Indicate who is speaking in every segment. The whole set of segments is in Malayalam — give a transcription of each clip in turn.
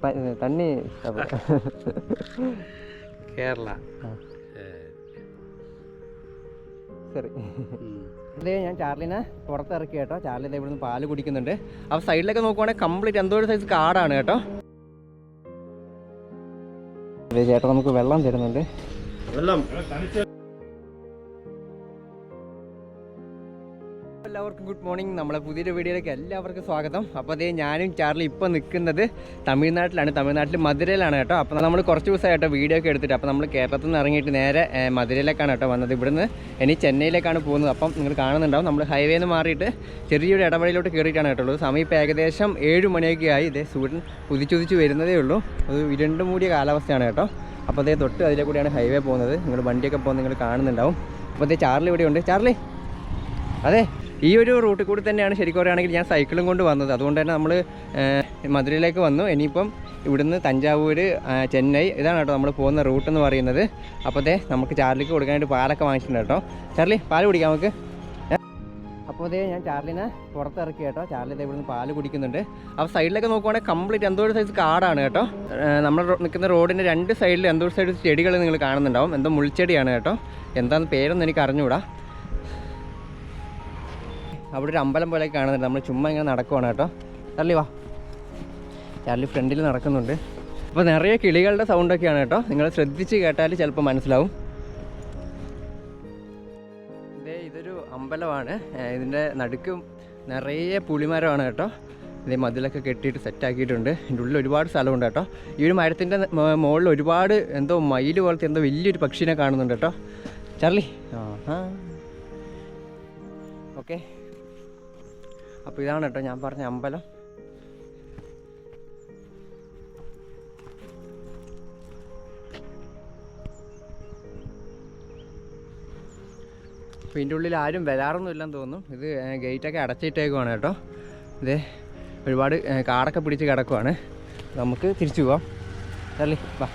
Speaker 1: ப- தண்ணி
Speaker 2: കേരള
Speaker 1: ശരി ഇതേ ഞാൻ ചാർലിനെ പുറത്തിറക്കി കേട്ടോ ചാർലി ഇതേ ഇവിടുന്ന് പാല് കുടിക്കുന്നുണ്ട് അപ്പോൾ സൈഡിലൊക്കെ നോക്കുവാണെങ്കിൽ കംപ്ലീറ്റ് എന്തോ ഒരു സൈസ് കാടാണ് കേട്ടോ ഇതേ ചേട്ടാ നമുക്ക് വെള്ളം തരുന്നുണ്ട് എല്ലാവർക്കും ഗുഡ് മോർണിംഗ്. നമ്മളെ പുതിയൊരു വീഡിയോയിലേക്ക് എല്ലാവർക്കും സ്വാഗതം. അപ്പോൾ അതേ ഞാനും ചാർലി ഇപ്പോൾ നിൽക്കുന്നത് തമിഴ്നാട്ടിലാണ്. തമിഴ്നാട്ടിൽ മധുരയിലാണ് കേട്ടോ. അപ്പോൾ നമ്മൾ കുറച്ച് ദിവസമായിട്ടോ വീഡിയോ ഒക്കെ എടുത്തിട്ട് അപ്പോൾ നമ്മൾ കേരളത്തിൽ നിന്ന് ഇറങ്ങിയിട്ട് നേരെ മധുരയിലേക്കാണ് കേട്ടോ വന്നത്. ഇവിടുന്ന് ഇനി ചെന്നൈയിലേക്കാണ് പോകുന്നത്. അപ്പം നിങ്ങൾ കാണുന്നുണ്ടാവും. നമ്മൾ ഹൈവേയിൽ നിന്ന് മാറിയിട്ട് ചെറിയൊരു ഇടവഴിയിലോട്ട് കയറിയിട്ടാണ് കേട്ടോ സമയം ഇപ്പോൾ ഏകദേശം ഏഴ് മണിയൊക്കെ ആയി. ഇതേ സൂര്യൻ ഉദിച്ചുദിച്ച് വരുന്നതേ ഉള്ളൂ. അത് ഇരുണ്ട് മൂടിയ കാലാവസ്ഥയാണ് കേട്ടോ. അപ്പോൾ അതേ തൊട്ട് അതിലെ കൂടിയാണ് ഹൈവേ പോകുന്നത്. നിങ്ങൾ വണ്ടിയൊക്കെ പോകുന്നത് നിങ്ങൾ കാണുന്നുണ്ടാവും. അപ്പോൾ അതേ ചാർലി ഇവിടെയുണ്ട്. ചാർലി? അതെ. ഈ ഒരു റൂട്ടിൽ കൂടി തന്നെയാണ് ശരിക്കും പറയുകയാണെങ്കിൽ ഞാൻ സൈക്കിളും കൊണ്ട് വന്നത്. അതുകൊണ്ട് തന്നെ നമ്മൾ മധുരയിലേക്ക് വന്നു. ഇനിയിപ്പം ഇവിടുന്ന് തഞ്ചാവൂർ ചെന്നൈ ഇതാണ് കേട്ടോ നമ്മൾ പോകുന്ന റൂട്ട് എന്ന് പറയുന്നത്. അപ്പോഴത്തെ നമുക്ക് ചാർലിക്ക് കൊടുക്കാനായിട്ട് പാലൊക്കെ വാങ്ങിച്ചിട്ടുണ്ട് കേട്ടോ. ചാർലി പാൽ കുടിക്കാം നമുക്ക്? അപ്പോൾ അതേ ഞാൻ ചാർലിനെ പുറത്തിറക്കി കേട്ടോ. ചാർലി ഇവിടുന്ന് പാൽ കുടിക്കുന്നുണ്ട്. അപ്പോൾ സൈഡിലൊക്കെ നോക്കുവാണെങ്കിൽ കംപ്ലീറ്റ് എന്തോ ഒരു സൈസ് കാടാണ് കേട്ടോ. നമ്മൾ നിൽക്കുന്ന റോഡിന്റെ രണ്ട് സൈഡിൽ എന്തോ ഒരു സൈഡ് ചെടികൾ നിങ്ങൾ കാണുന്നുണ്ടാവും. എന്തോ മുൾച്ചെടിയാണ് കേട്ടോ. എന്താണെന്ന് പേരൊന്നും എനിക്ക് അറിഞ്ഞുകൂടാ. അവിടെ ഒരു അമ്പലം പോലെ കാണുന്നുണ്ട്. നമ്മൾ ചുമ്മാ ഇങ്ങനെ നടക്കുവാണ് കേട്ടോ. ചാർലി വാ. ചാർലി ഫ്രണ്ടിൽ നടക്കുന്നുണ്ട്. അപ്പോൾ നിറയെ കിളികളുടെ സൗണ്ടൊക്കെയാണ് കേട്ടോ. നിങ്ങൾ ശ്രദ്ധിച്ച് കേട്ടാൽ ചിലപ്പോൾ മനസ്സിലാവും. ഇതേ ഇതൊരു അമ്പലമാണ്. ഇതിന്റെ നടുക്കും നിറയെ പുളിമരമാണ് കേട്ടോ. ഇതേ മതിലൊക്കെ കെട്ടിയിട്ട് സെറ്റാക്കിയിട്ടുണ്ട് ഇതിന്റെ ഉള്ളിൽ ഒരുപാട് സ്ഥലമുണ്ട് കേട്ടോ. ഈ ഒരു മരത്തിന്റെ മുകളിൽ ഒരുപാട് എന്തോ മയിൽ പോലത്തെ എന്തോ വലിയൊരു പക്ഷീനെ കാണുന്നുണ്ട് കേട്ടോ. ചാർലി. ആ ഓക്കെ. അപ്പോൾ ഇതാണ് കേട്ടോ ഞാൻ പറഞ്ഞ അമ്പലം. അപ്പോൾ ഇതിന്റെ ഉള്ളിൽ ആരും വരാറൊന്നും ഇല്ലെന്ന് തോന്നും ഇത് ഗേറ്റ് ഗേറ്റൊക്കെ അടച്ചിട്ടേക്കുവാണ് കേട്ടോ. ഇതേ ഒരുപാട് കാടൊക്കെ പിടിച്ച് കിടക്കുവാണ്. നമുക്ക് തിരിച്ചു പോവാം. ചാർലി വാ.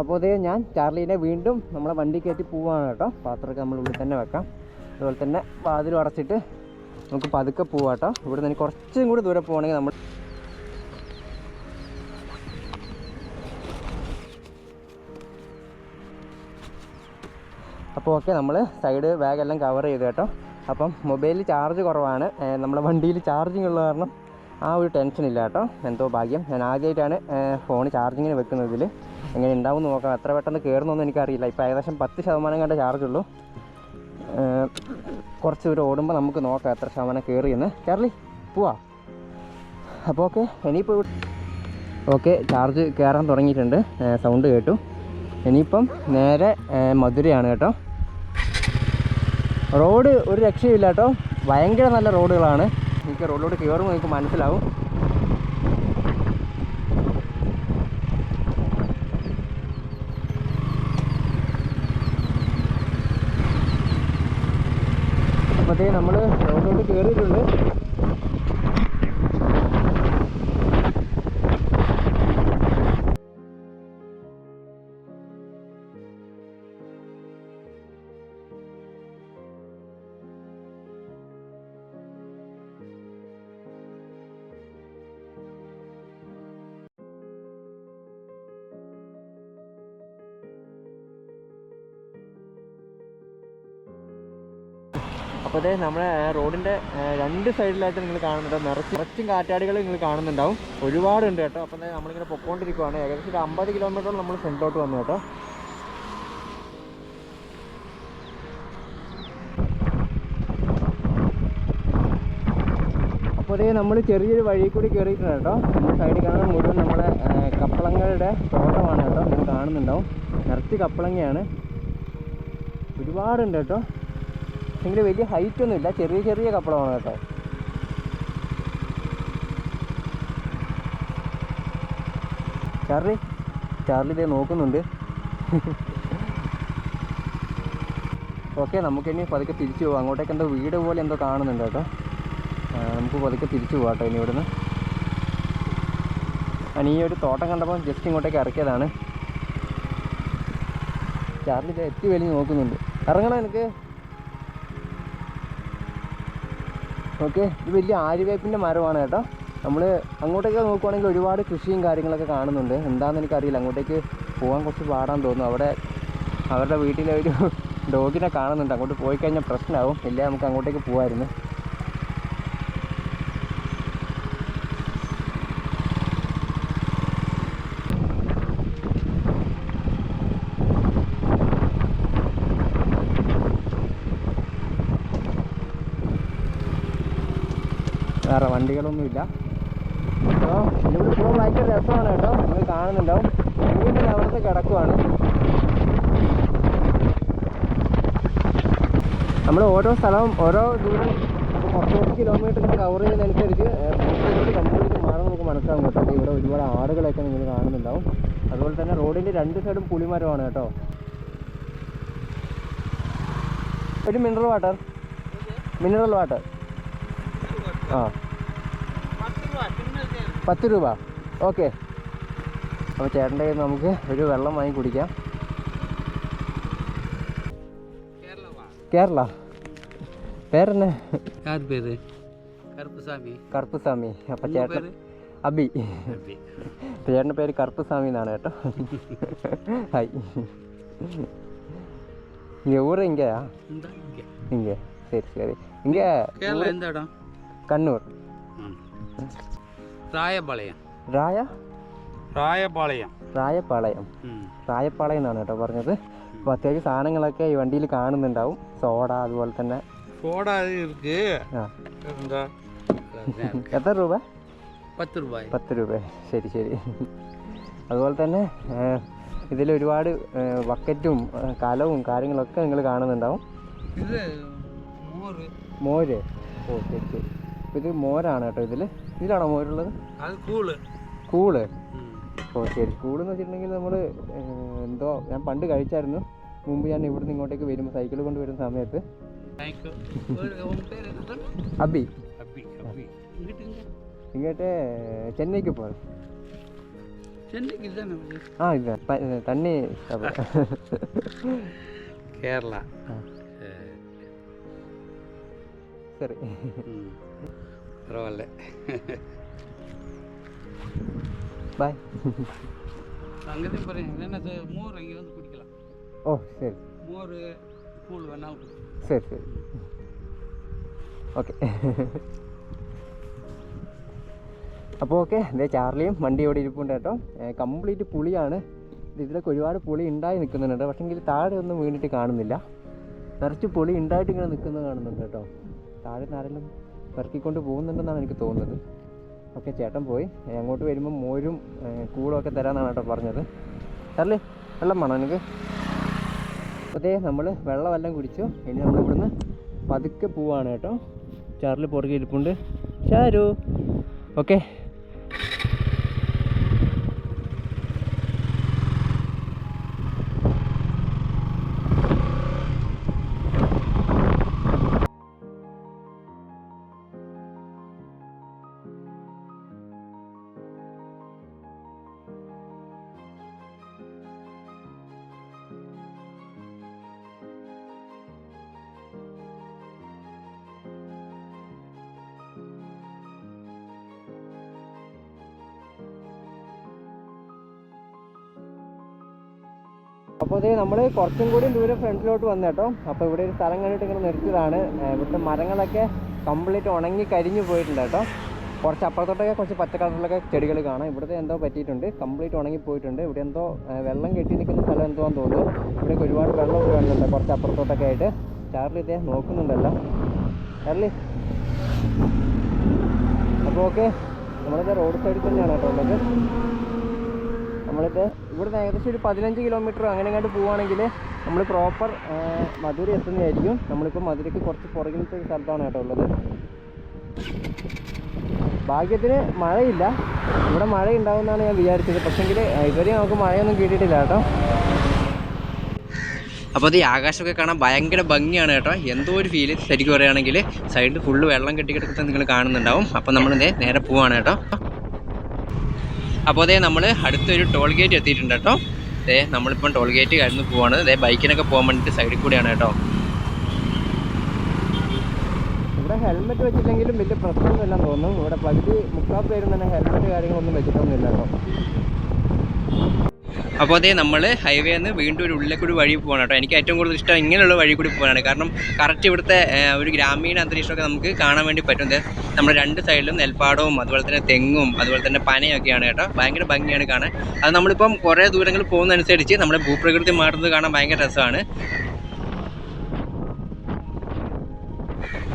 Speaker 1: അപ്പോൾ അതേ ഞാൻ ചാർലീനെ വീണ്ടും നമ്മളെ വണ്ടി കയറ്റി പോവാണ് കേട്ടോ. പാത്രമൊക്കെ നമ്മൾ ഉള്ളിൽ തന്നെ വെക്കാം. അതുപോലെ തന്നെ വാതിലും അടച്ചിട്ട് നമുക്ക് പതുക്കെ പോവാട്ടോ. ഇവിടെ നിന്ന് കുറച്ചും കൂടി ദൂരെ പോകണമെങ്കിൽ നമ്മൾ അപ്പോൾ ഓക്കെ നമ്മൾ സൈഡ് ബാഗെല്ലാം കവർ ചെയ്തു കേട്ടോ. അപ്പം മൊബൈലിൽ ചാർജ് കുറവാണ്. നമ്മുടെ വണ്ടിയിൽ ചാർജിങ് ഉള്ള കാരണം ആ ഒരു ടെൻഷൻ ഇല്ല കേട്ടോ. എന്തോ ഭാഗ്യം. ഞാൻ ആദ്യമായിട്ടാണ് ഫോൺ ചാർജിങ്ങിന് വെക്കുന്നതിൽ എങ്ങനെ ഉണ്ടാവും നോക്കാം. എത്ര പെട്ടെന്ന് കയറുന്നൊന്നും എനിക്കറിയില്ല. ഇപ്പോൾ ഏകദേശം പത്ത് ശതമാനം കണ്ട ചാർജ് ഉള്ളൂ. ഏഹ് കുറച്ച് ദൂരം ഓടുമ്പോൾ നമുക്ക് നോക്കാം എത്ര ശതമാനം കയറിയെന്ന് ചാർലി പോവാ. അപ്പോൾ ഓക്കെ ഇനിയിപ്പോൾ ഓക്കെ ചാർജ് കയറാൻ തുടങ്ങിയിട്ടുണ്ട്. സൗണ്ട് കേട്ടു. ഇനിയിപ്പം നേരെ മധുരയാണ് കേട്ടോ. റോഡ് ഒരു രക്ഷയില്ല കേട്ടോ. ഭയങ്കര നല്ല റോഡുകളാണ്. എനിക്ക് റോഡിലോട്ട് കയറുമ്പോൾ നിങ്ങൾക്ക് മനസ്സിലാവും അപ്പോഴത്തേ നമ്മൾ റോഡിലോട്ട് കയറിയിട്ടുണ്ട് അപ്പോൾ അതേ നമ്മുടെ റോഡിന്റെ രണ്ട് സൈഡിലായിട്ട് നിങ്ങൾ കാണുന്നുണ്ട്. നിറച്ച് നിറച്ചും കാറ്റാടികൾ നിങ്ങൾ കാണുന്നുണ്ടാവും. ഒരുപാടുണ്ട് കേട്ടോ. അപ്പോൾ ദേ നമ്മളിങ്ങനെ പൊക്കോണ്ടിരിക്കുവാണ്. ഏകദേശം ഒരു അമ്പത് കിലോമീറ്ററോളം നമ്മൾ ഫ്രണ്ടോട്ട് വന്നു കേട്ടോ. അപ്പോൾ അതേ നമ്മൾ ചെറിയൊരു വഴി കൂടി കയറിയിട്ടുണ്ട് കേട്ടോ. നമ്മുടെ സൈഡിൽ കാണുന്ന മുഴുവൻ നമ്മുടെ കപ്പളങ്ങളുടെ തോട്ടമാണ് കേട്ടോ. നിങ്ങൾ കാണുന്നുണ്ടാവും. നിറച്ച് കപ്പളങ്ങയാണ്. ഒരുപാടുണ്ട് കേട്ടോ. എങ്കിൽ വലിയ ഹൈറ്റ് ഒന്നും ഇല്ല. ചെറിയ ചെറിയ കപ്പളമാണ് കേട്ടോ. ചാർലി ചാർലി ഇതേ നോക്കുന്നുണ്ട്. ഓക്കെ നമുക്കിനി പതുക്കെ തിരിച്ചു പോവാം. അങ്ങോട്ടേക്ക് എന്തോ വീട് പോലെ എന്തോ കാണുന്നുണ്ട് കേട്ടോ. നമുക്ക് പതുക്കെ തിരിച്ചു പോവാം കേട്ടോ ഇനി ഇവിടുന്ന്. ഞാൻ ഈ ഒരു തോട്ടം കണ്ടപ്പോൾ ജസ്റ്റ് ഇങ്ങോട്ടേക്ക് ഇറക്കിയതാണ്. ചാർലി ഇത് എത്തി വലിഞ്ഞ് നോക്കുന്നുണ്ട്. ഇറങ്ങണം എനിക്ക് ഓക്കെ ഇത് വലിയ ആര്യവേപ്പിന്റെ മരമാണ് കേട്ടോ. നമ്മൾ അങ്ങോട്ടേക്ക് നോക്കുവാണെങ്കിൽ ഒരുപാട് കൃഷിയും കാര്യങ്ങളൊക്കെ കാണുന്നുണ്ട്. എന്താണെന്ന് എനിക്കറിയില്ല. അങ്ങോട്ടേക്ക് പോകാൻ കുറച്ച് പാടാൻ തോന്നുന്നു. അവിടെ അവരുടെ വീട്ടിലെ ഒരു ഡോഗിനെ കാണുന്നുണ്ട്. അങ്ങോട്ട് പോയി കഴിഞ്ഞാൽ പ്രശ്നമാവും. ഇല്ല നമുക്ക് അങ്ങോട്ടേക്ക് പോകാമായിരുന്നു വേറെ വണ്ടികളൊന്നുമില്ല അപ്പോൾ ഇവിടെ ഇപ്പോൾ ഭയങ്കര രസമാണ് കേട്ടോ. നിങ്ങൾ കാണുന്നുണ്ടാവും. വീണ്ടും അവിടുത്തെ കിടക്കുവാണ്. നമ്മൾ ഓരോ സ്ഥലവും ഓരോ ദൂരം കുറച്ച് കിലോമീറ്റർ കവർ ചെയ്യുന്നതനുസരിച്ച് കംപ്ലീറ്റ് മാറും നമുക്ക് മനസ്സിലാവും കേട്ടോ. അപ്പോൾ ഇവിടെ ഒരുപാട് ആടുകളൊക്കെ നിങ്ങൾ കാണുന്നുണ്ടാവും. അതുപോലെ തന്നെ റോഡിന്റെ രണ്ട് സൈഡും പുളിമരമാണ് കേട്ടോ. ഒരു മിനറൽ വാട്ടർ മിനറൽ വാട്ടർ ആ. പത്ത് രൂപ ഓക്കെ അപ്പോൾ ചേട്ടൻ്റെ കയ്യിൽ നിന്ന് നമുക്ക് ഒരു വെള്ളം വാങ്ങി കുടിക്കാം കേരള പേരെന്നെ
Speaker 2: யார் பேரு கருப்புசாமி
Speaker 1: കറുപ്പുസ്വാമി അപ്പം
Speaker 2: உங்க
Speaker 1: ചേട്ടൻ
Speaker 2: பேரு
Speaker 1: അബി
Speaker 2: அப்படி.
Speaker 1: അപ്പം ചേട്ടൻ്റെ പേര് കറുപ്പുസ്വാമി എന്നാണ് കേട്ടോ ഹായ് இங்கே ஊர் இங்கேயா
Speaker 2: இந்தா இங்க.
Speaker 1: இங்கே சரி சரி இங்கே
Speaker 2: கேரளா எந்த இடம்
Speaker 1: கண்ணூர்
Speaker 2: രായപാളയം
Speaker 1: രായ എന്നാണ് കേട്ടോ പറഞ്ഞത്. അപ്പോൾ അത്യാവശ്യം സാധനങ്ങളൊക്കെ ഈ വണ്ടിയിൽ കാണുന്നുണ്ടാവും. സോഡ അതുപോലെ തന്നെ.
Speaker 2: സോഡ
Speaker 1: എത്ര രൂപ?
Speaker 2: പത്ത് രൂപ
Speaker 1: പത്ത് രൂപ. ശരി ശരി. അതുപോലെ തന്നെ ഇതിൽ ഒരുപാട് ബക്കറ്റും കലവും കാര്യങ്ങളൊക്കെ നിങ്ങൾ കാണുന്നുണ്ടാവും. മോര്. ഓ ശരി ശരി. ഇത് മോരാണ് കേട്ടോ ഇതിൽ. ഇതിലാണോ മോരുള്ളത്?
Speaker 2: കൂൾ.
Speaker 1: ഓ ശരി. കൂൾ എന്ന് വെച്ചിട്ടുണ്ടെങ്കിൽ നമ്മൾ എന്തോ ഞാൻ പണ്ട് കഴിച്ചായിരുന്നു. മുമ്പ് ഞാൻ ഇവിടുന്ന് ഇങ്ങോട്ടേക്ക് വരുമ്പോൾ സൈക്കിൾ കൊണ്ട് വരുന്ന സമയത്ത്. അബി. ഇങ്ങോട്ട് ചെന്നൈക്ക്
Speaker 2: പോകാം
Speaker 1: ആ ഇല്ല
Speaker 2: തന്നെ
Speaker 1: കേരള.
Speaker 2: சரி
Speaker 1: സോറി
Speaker 2: ம் பரவாயில்ல
Speaker 1: ബായ്
Speaker 2: அங்கேயும் பாருங்க என்ன இது, மோர் அங்கே வந்து குடிக்கலாம்
Speaker 1: ഓ ശരി
Speaker 2: மோர் கூழ் வேணாலும் குடி
Speaker 1: ശരി ശരി ഓക്കെ അപ്പോൾ ഓക്കെ ഇതേ ചാർലിയും വണ്ടി ഇവിടെ ഇരിപ്പുണ്ട് കേട്ടോ കംപ്ലീറ്റ് പുളിയാണ് ഇത് ഇതിലൊക്കെ ഒരുപാട് പുളി ഉണ്ടായി നിൽക്കുന്നുണ്ട് പക്ഷേ എങ്കിൽ താഴെ ഒന്നും വീണിട്ട് കാണുന്നില്ല നിറച്ച് പുളി ഉണ്ടായിട്ട് ഇങ്ങനെ നിൽക്കുന്നത് കാണുന്നുണ്ട് കേട്ടോ താഴെ നിന്ന് ആരെങ്കിലും പെറുക്കിക്കൊണ്ട് പോകുന്നുണ്ടെന്നാണ് എനിക്ക് തോന്നുന്നത്. ഓക്കെ ചേട്ടൻ പോയി. അങ്ങോട്ട് വരുമ്പോൾ മോരും കൂടൊക്കെ തരാമെന്നാണ് കേട്ടോ പറഞ്ഞത്. ചാർലി വെള്ളം വേണോ എനിക്ക് അതേ നമ്മൾ വെള്ളമെല്ലാം കുടിച്ചു. ഇനി നമ്മൾ ഇവിടുന്ന് പതുക്കെ പോവാണ് കേട്ടോ. ചാർലി പുറകെ ഇരിപ്പുണ്ട്. ചാരു ഓക്കെ. അപ്പോൾ ഇത് നമ്മൾ കുറച്ചും കൂടി ദൂരം ഫ്രണ്ടിലോട്ട് വന്നു കേട്ടോ. അപ്പോൾ ഇവിടെ ഒരു സ്ഥലം കണ്ടിട്ട് ഇങ്ങനെ നിർത്തിയതാണ്. ഇവിടുത്തെ മരങ്ങളൊക്കെ കംപ്ലീറ്റ് ഉണങ്ങി കരിഞ്ഞു പോയിട്ടുണ്ട് കേട്ടോ. കുറച്ച് അപ്പുറത്തോട്ടൊക്കെ കുറച്ച് പച്ച കളറിലൊക്കെ ചെടികൾ കാണാം. ഇവിടുത്തെ എന്തോ പറ്റിയിട്ടുണ്ട്. കംപ്ലീറ്റ് ഉണങ്ങി പോയിട്ടുണ്ട്. ഇവിടെ എന്തോ വെള്ളം കെട്ടി നിൽക്കുന്ന സ്ഥലം എന്തോ ആണെന്ന് തോന്നുന്നു. ഇവിടെ ഒരുപാട് വെള്ളമൊക്കെ കാണുന്നുണ്ട് കുറച്ച് അപ്പുറത്തോട്ടൊക്കെ ആയിട്ട്. ചാർലി ഇതേ നോക്കുന്നുണ്ടല്ലോ. ചാർലി. അപ്പോൾ ഓക്കെ നമ്മളിത് റോഡ് സൈഡിൽ തന്നെയാണ് കേട്ടോ ഉള്ളത്. നമ്മളിത് ഇവിടുന്ന് ഏകദേശം ഒരു പതിനഞ്ച് കിലോമീറ്റർ അങ്ങനെ അങ്ങോട്ട് പോവുകയാണെങ്കിൽ നമ്മൾ പ്രോപ്പർ മധുര എത്തുന്നതായിരിക്കും. നമ്മളിപ്പോൾ മധുരയ്ക്ക് കുറച്ച് പുറകിലത്തെ സ്ഥലത്താണ് കേട്ടോ ഉള്ളത്. ഭാഗ്യത്തിന് മഴയില്ല. ഇവിടെ മഴ ഉണ്ടാവുമെന്നാണ് ഞാൻ വിചാരിച്ചത്. പക്ഷെങ്കിൽ ഇതുവരെ നമുക്ക് മഴയൊന്നും കിട്ടിയിട്ടില്ല കേട്ടോ. അപ്പോൾ അത് ഈ ആകാശമൊക്കെ കാണാൻ ഭയങ്കര ഭംഗിയാണ് കേട്ടോ. എന്തോ ഒരു ഫീൽ ശരിക്കും പറയുകയാണെങ്കിൽ സൈഡിൽ ഫുള്ള് വെള്ളം കെട്ടി കിടക്കുന്നത് നിങ്ങൾ കാണുന്നുണ്ടാവും. അപ്പോൾ നമ്മൾ നേരെ പോവാണ് കേട്ടോ. അപ്പോൾ അതേ നമ്മൾ അടുത്തൊരു ടോൾ ഗേറ്റ് എത്തിയിട്ടുണ്ട് കേട്ടോ. ദേ നമ്മളിപ്പം ടോൾ ഗേറ്റ് കഴിഞ്ഞ് പോവാണ്. ദേ ബൈക്കിനൊക്കെ പോകാൻ വേണ്ടിയിട്ട് സൈഡിൽ കൂടിയാണ് കേട്ടോ. ഇവിടെ ഹെൽമെറ്റ് വെച്ചില്ലെങ്കിലും വലിയ പ്രശ്നമൊന്നുമില്ലെന്ന് തോന്നുന്നു. ഇവിടെ പകുതി മുക്കാൽ പേരും തന്നെ ഹെൽമെറ്റ് കാര്യങ്ങളൊന്നും വെച്ചിട്ടൊന്നുമില്ല കേട്ടോ. അപ്പോൾ അതേ നമ്മൾ ഹൈവേ നിന്ന് വീണ്ടും ഒരു ഉള്ളിലേക്കൂടി കൂടി വഴി പോകണം കേട്ടോ. എനിക്ക് ഏറ്റവും കൂടുതൽ ഇഷ്ടം ഇങ്ങനെയുള്ള വഴി കൂടി പോകാനാണ് കാരണം കറക്റ്റ് ഇവിടുത്തെ ഒരു ഗ്രാമീണ അന്തരീക്ഷമൊക്കെ നമുക്ക് കാണാൻ വേണ്ടി പറ്റും. നമ്മുടെ രണ്ട് സൈഡിലും നെൽപ്പാടവും അതുപോലെ തന്നെ തെങ്ങും അതുപോലെ തന്നെ പനയൊക്കെയാണ് കേട്ടോ. ഭയങ്കര ഭംഗിയാണ് കാണാൻ. അത് നമ്മളിപ്പം കുറേ ദൂരങ്ങൾ പോകുന്നതനുസരിച്ച് നമ്മുടെ ഭൂപ്രകൃതി മാറുന്നത് കാണാൻ ഭയങ്കര രസമാണ്.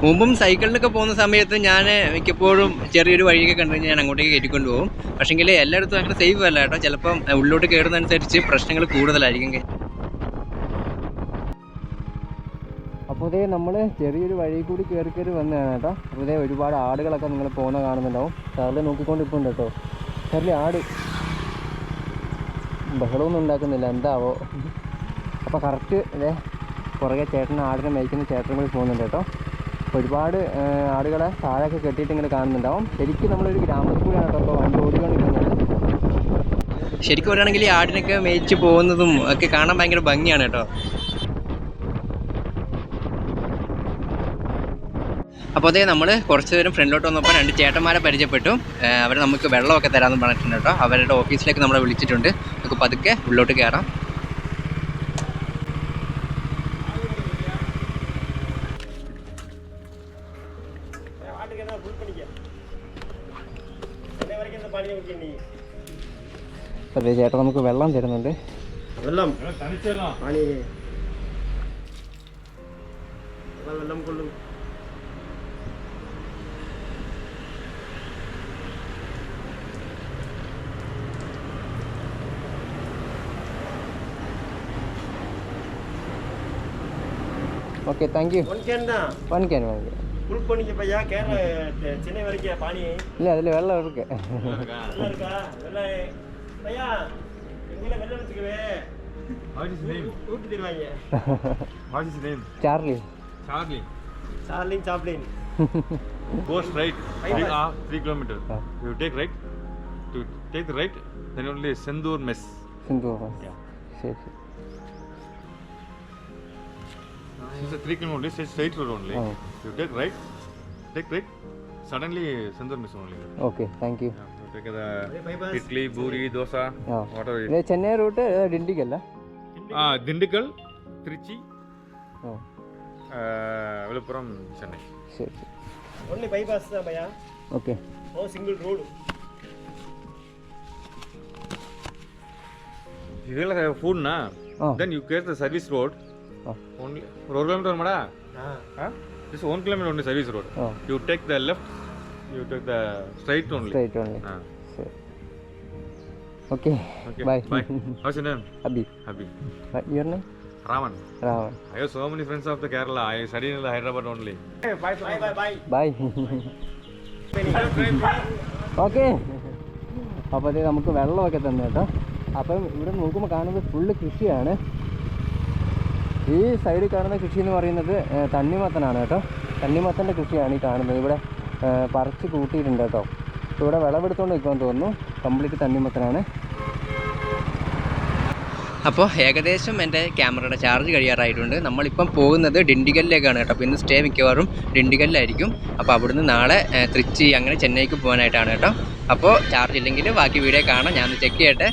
Speaker 1: മുമ്പും സൈക്കിളിലൊക്കെ പോകുന്ന സമയത്ത് ഞാൻ മിക്കപ്പോഴും ചെറിയൊരു വഴിയൊക്കെ കണ്ടു കഴിഞ്ഞാൽ ഞാൻ അങ്ങോട്ടേക്ക് കയറ്റിക്കൊണ്ട് പോകും. പക്ഷേങ്കിൽ എല്ലായിടത്തും അങ്ങനെ സേഫ് അല്ല കേട്ടോ. ചിലപ്പം ഉള്ളിലോട്ട് കയറുന്നതനുസരിച്ച് പ്രശ്നങ്ങൾ കൂടുതലായിരിക്കും. അപ്പോൾ ഇതേ നമ്മൾ ചെറിയൊരു വഴി കൂടി കയറി കയറി വന്നതാണ് കേട്ടോ. അപ്പോൾ ഇതേ ഒരുപാട് ആടുകളൊക്കെ നിങ്ങൾ പോകുന്ന കാണുന്നുണ്ടാവും. സാറിൽ നോക്കിക്കൊണ്ട് കേട്ടോ സാറിൽ ആട്. ബഹളമൊന്നും ഉണ്ടാക്കുന്നില്ല. എന്താവോ? അപ്പോൾ കറക്റ്റ് ഇതേ പുറകെ ചേട്ടൻ ആടിനെ മേയ്ക്കുന്ന ചേട്ടൻ കൂടി പോകുന്നുണ്ട് കേട്ടോ. ഒരുപാട് ആ, ആടുകളെ താഴെയൊക്കെ കെട്ടിയിട്ട് ഇങ്ങനെ കാണുന്നുണ്ടാവും. ശരിക്കും നമ്മളൊരു ഗ്രാമത്തിൽ കൂടെയാണ് കേട്ടോ വണ്ടി ഓടിക്കൊണ്ടിരിക്കുന്നത്. ശരിക്കും പറയുകയാണെങ്കിൽ ഈ ആടിനൊക്കെ മേയിച്ച് പോകുന്നതും ഒക്കെ കാണാൻ ഭയങ്കര ഭംഗിയാണ് കേട്ടോ. അപ്പോൾ അതേ നമ്മൾ കുറച്ച് നേരം ഫ്രണ്ടിലോട്ട് വന്നപ്പോൾ രണ്ട് ചേട്ടന്മാരെ പരിചയപ്പെട്ടു. അവർ നമുക്ക് വെള്ളമൊക്കെ തരാമെന്ന് പറഞ്ഞിട്ടുണ്ട് കേട്ടോ. അവരുടെ ഓഫീസിലേക്ക് നമ്മളെ വിളിച്ചിട്ടുണ്ട്. നമുക്ക് പതുക്കെ ഉള്ളോട്ട് കയറാം. അതെ ചേട്ടൻ നമുക്ക് വെള്ളം തരുന്നുണ്ട്
Speaker 3: വെള്ളം പണി വെള്ളം കൊള്ളും
Speaker 1: ஓகே தேங்க்யூ
Speaker 3: ஒன் கேன் தான்
Speaker 1: one can one can
Speaker 3: full பண்ணிக்க பையா கேர சென்னை வரைக்கும் பாணி
Speaker 1: இல்லை அதில் வெள்ளம் இருக்கு
Speaker 3: நல்லா இருக்கா வெள்ளம் ஐயா எங்களை வெளில வச்சுக்கவே
Speaker 4: வாட் இஸ் நேம்
Speaker 3: ஊட்டி தருவாங்க
Speaker 4: what is name
Speaker 1: Charlie
Speaker 4: Charlie
Speaker 3: சார்லின்
Speaker 4: Chaplin goes
Speaker 3: right
Speaker 4: three
Speaker 1: kilometre
Speaker 4: you take right to take right then only Senthur mess
Speaker 1: Senthur
Speaker 4: mess
Speaker 1: சரி சரி
Speaker 4: This is a 3 km only, straight, straight road only.
Speaker 1: Oh.
Speaker 4: You take right, take right, suddenly Sandar Miss only.
Speaker 1: Okay,
Speaker 4: thank you.
Speaker 3: Yeah.
Speaker 4: Idli puri dosa
Speaker 1: water
Speaker 4: Chennai route ದಿಂಡಿಗಲ್ಲ
Speaker 1: Dindigul
Speaker 4: Trichy Villupuram Chennai
Speaker 1: சரி சரி
Speaker 3: ஒன்லி பைபாஸ் தான் பையா
Speaker 1: ஓகே
Speaker 3: ஓ சிங்கிள் ரோடு
Speaker 4: இதில்
Speaker 1: ஃபுட்னா
Speaker 4: then you case the service road only ஒரு ஒரு
Speaker 3: kilometre
Speaker 4: வருமாடா just one kilometre only service road you take the left You took the straight only.
Speaker 1: Straight only.
Speaker 4: Ah.
Speaker 1: So, okay.
Speaker 4: Okay.
Speaker 1: Bye.
Speaker 4: Bye. How's your name?
Speaker 1: Abi.
Speaker 4: Abi.
Speaker 1: But your name?
Speaker 4: Raman.
Speaker 1: Raman.
Speaker 4: I have so many friends of the Kerala. I study in the Hyderabad only.
Speaker 3: Hey, bye, bye, bye,
Speaker 1: bye. Bye. Okay അപ്പോൾ അതേ നമുക്ക് വെള്ളമൊക്കെ തന്നെ കേട്ടോ അപ്പം ഇവിടെ നോക്കുമ്പോൾ കാണുന്നത് ഫുള്ള് കൃഷിയാണ് ഈ സൈഡിൽ കാണുന്ന കൃഷി എന്ന് പറയുന്നത് തണ്ണിമത്തനാണ് കേട്ടോ തണ്ണിമത്തന്റെ കൃഷിയാണ് ഈ കാണുന്നത് ഇവിടെ പറിച്ച് കൂട്ടിയിട്ടുണ്ട് കേട്ടോ. ഇവിടെ വിളവെടുത്തുകൊണ്ട് നിൽക്കുമെന്ന് തോന്നുന്നു. കംപ്ലീറ്റ് തണ്ണിമത്തനാണ്. അപ്പോൾ ഏകദേശം എന്റെ ക്യാമറയുടെ ചാർജ് കഴിയാറായിട്ടുണ്ട്. നമ്മളിപ്പം പോകുന്നത് ഡിണ്ടിഗലിലേക്കാണ് കേട്ടോ. അപ്പോൾ ഇന്ന് സ്റ്റേ മിക്കവാറും ഡിണ്ടിഗലിലായിരിക്കും. അപ്പോൾ അവിടുന്ന് നാളെ തിരിച്ച് അങ്ങനെ ചെന്നൈക്ക് പോകാനായിട്ടാണ് കേട്ടോ. അപ്പോൾ ചാർജ് ഇല്ലെങ്കിൽ ബാക്കി വീഡിയോ കാണാം. ഞാൻ ചെക്ക് ചെയ്യട്ടെ.